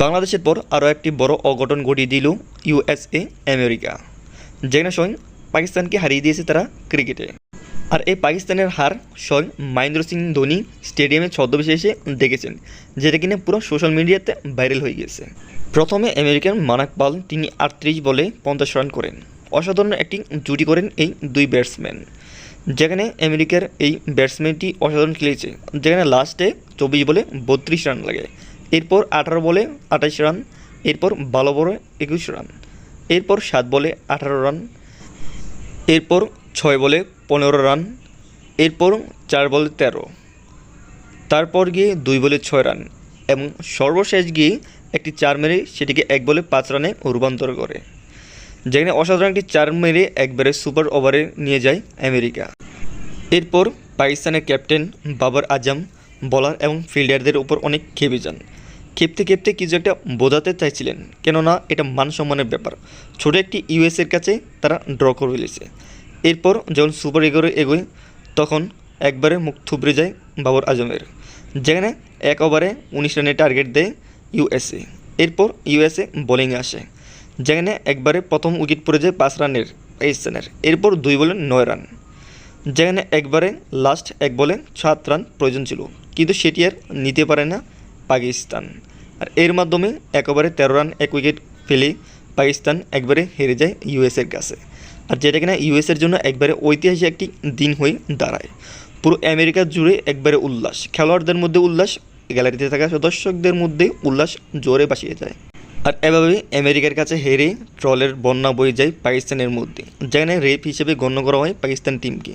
বাংলাদেশের পর আরও একটি বড় অঘটন ঘটিয়ে দিল ইউএসএ, আমেরিকা। যেখানে স্বয়ং পাকিস্তানকে হারিয়ে দিয়েছে তারা ক্রিকেটে। আর এই পাকিস্তানের হার স্বয়ং মহেন্দ্র সিং ধোনি স্টেডিয়ামে ছদ্মবেশে এসে দেখেছেন, যেটা কিনা পুরো সোশ্যাল মিডিয়াতে ভাইরাল হয়ে গেছে প্রথমে আমেরিকান মানাক পাল তিনি আটত্রিশ বলে পঞ্চাশ রান করেন। অসাধারণ একটি জুটি করেন এই দুই ব্যাটসম্যান। যেখানে আমেরিকার এই ব্যাটসম্যানটি অসাধারণ খেলেছে, যেখানে লাস্টে চব্বিশ বলে বত্রিশ রান লাগে। এরপর আঠারো বলে আঠাশ রান, এরপর বারো বলে একুশ রান, এরপর সাত বলে আঠারো রান, এরপর ছয় বলে পনেরো রান, এরপর চার বলে তেরো। তারপর গিয়ে দুই বলে ছয় রান এবং সর্বশেষ গিয়ে একটি চার মেরে সেটিকে এক বলে পাঁচ রানে রূপান্তর করে। যেখানে অসাধারণ একটি চার মেরে একবারে সুপার ওভারে নিয়ে যায় আমেরিকা। এরপর পাকিস্তানের ক্যাপ্টেন বাবর আজম, বলার এবং ফিল্ডারদের উপর অনেক খেপে যান। খেপতে খেপতে কিছু একটা বোঝাতে চাইছিলেন, কেননা এটা মান সম্মানের ব্যাপার। ছোট একটি ইউএসের কাছে তারা ড্র করে ফেলেছে। এরপর যখন সুপার এগোরে এগোয়, তখন একবারে মুখ থুবড়ে যায় বাবর আজমের, যেখানে এক ওভারে উনিশ রানের টার্গেট দেয় ইউএসএ এরপর ইউএসএ বোলিংয়ে আসে, যেখানে একবারে প্রথম উইকেট পড়ে যায় পাঁচ রানের পাকিস্তানের এরপর দুই বলে নয় রান, যেখানে একবারে লাস্ট এক বলে সাত রান প্রয়োজন ছিল। কিন্তু সেটি আর নিতে পারে না পাকিস্তান। আর এর মাধ্যমে একেবারে তেরো রান, এক উইকেট ফেলে পাকিস্তান একবারে হেরে যায় ইউএসের কাছে। আর যেটা কিনা ইউএসের জন্য একবারে ঐতিহাসিক একটি দিন হয়ে দাঁড়ায়। পুরো আমেরিকা জুড়ে একবারে উল্লাস, খেলোয়াড়দের মধ্যে উল্লাস, গ্যালারিতে থাকা সদস্যদের মধ্যে উল্লাস জোরে বাসিয়ে যায়। আর এভাবে আমেরিকার কাছে হেরে ট্রলের বন্যা বয়ে যায় পাকিস্তানের মধ্যে, যেখানে রেপ হিসেবে গণ্য করা হয় পাকিস্তান টিমকে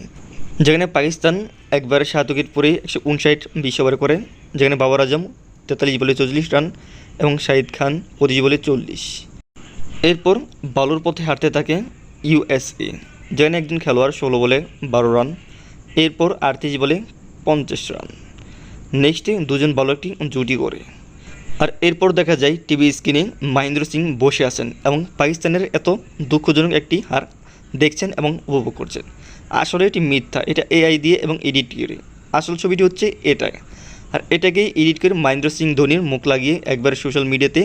যেখানে পাকিস্তান একবারে সাত উইকেট পরে একশো উনষাট বিশ ওভার করে, যেখানে বাবর আজম তেতাল্লিশ বলে চল্লিশ রান এবং শাহিদ খান পঁচিশ বলে চল্লিশ। এরপর বালুর পথে হাঁটতে থাকে ইউএসএ, যেখানে একজন খেলোয়াড় ষোলো বলে বারো রান, এরপর আটত্রিশ বলে পঞ্চাশ রান। নেক্সটে দুজন ভালো একটি জুটি করে। আর এরপর দেখা যায় টিভি স্ক্রিনে মহেন্দ্র সিং বসে আছেন এবং পাকিস্তানের এত দুঃখজনক একটি হার দেখছেন এবং উপভোগ করছেন। আসলে এটি মিথ্যা, এটা এআই দিয়ে এবং এডিট করে আসল ছবিটি হচ্ছে এটাই। আর এটাকেই এডিট করে মহেন্দ্র সিং ধোনির মুখ লাগিয়ে একবার সোশ্যাল মিডিয়াতে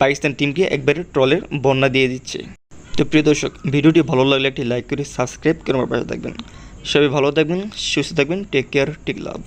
পাকিস্তান টিমকে একবারে ট্রলের বন্যা দিয়ে দিচ্ছে। তো প্রিয় দর্শক, ভিডিওটি ভালো লাগলে একটি লাইক করে সাবস্ক্রাইব করে আমার পাশে থাকবেন। সবাই ভালো থাকবেন, সুস্থ থাকবেন টেক কেয়ার টেক লাভ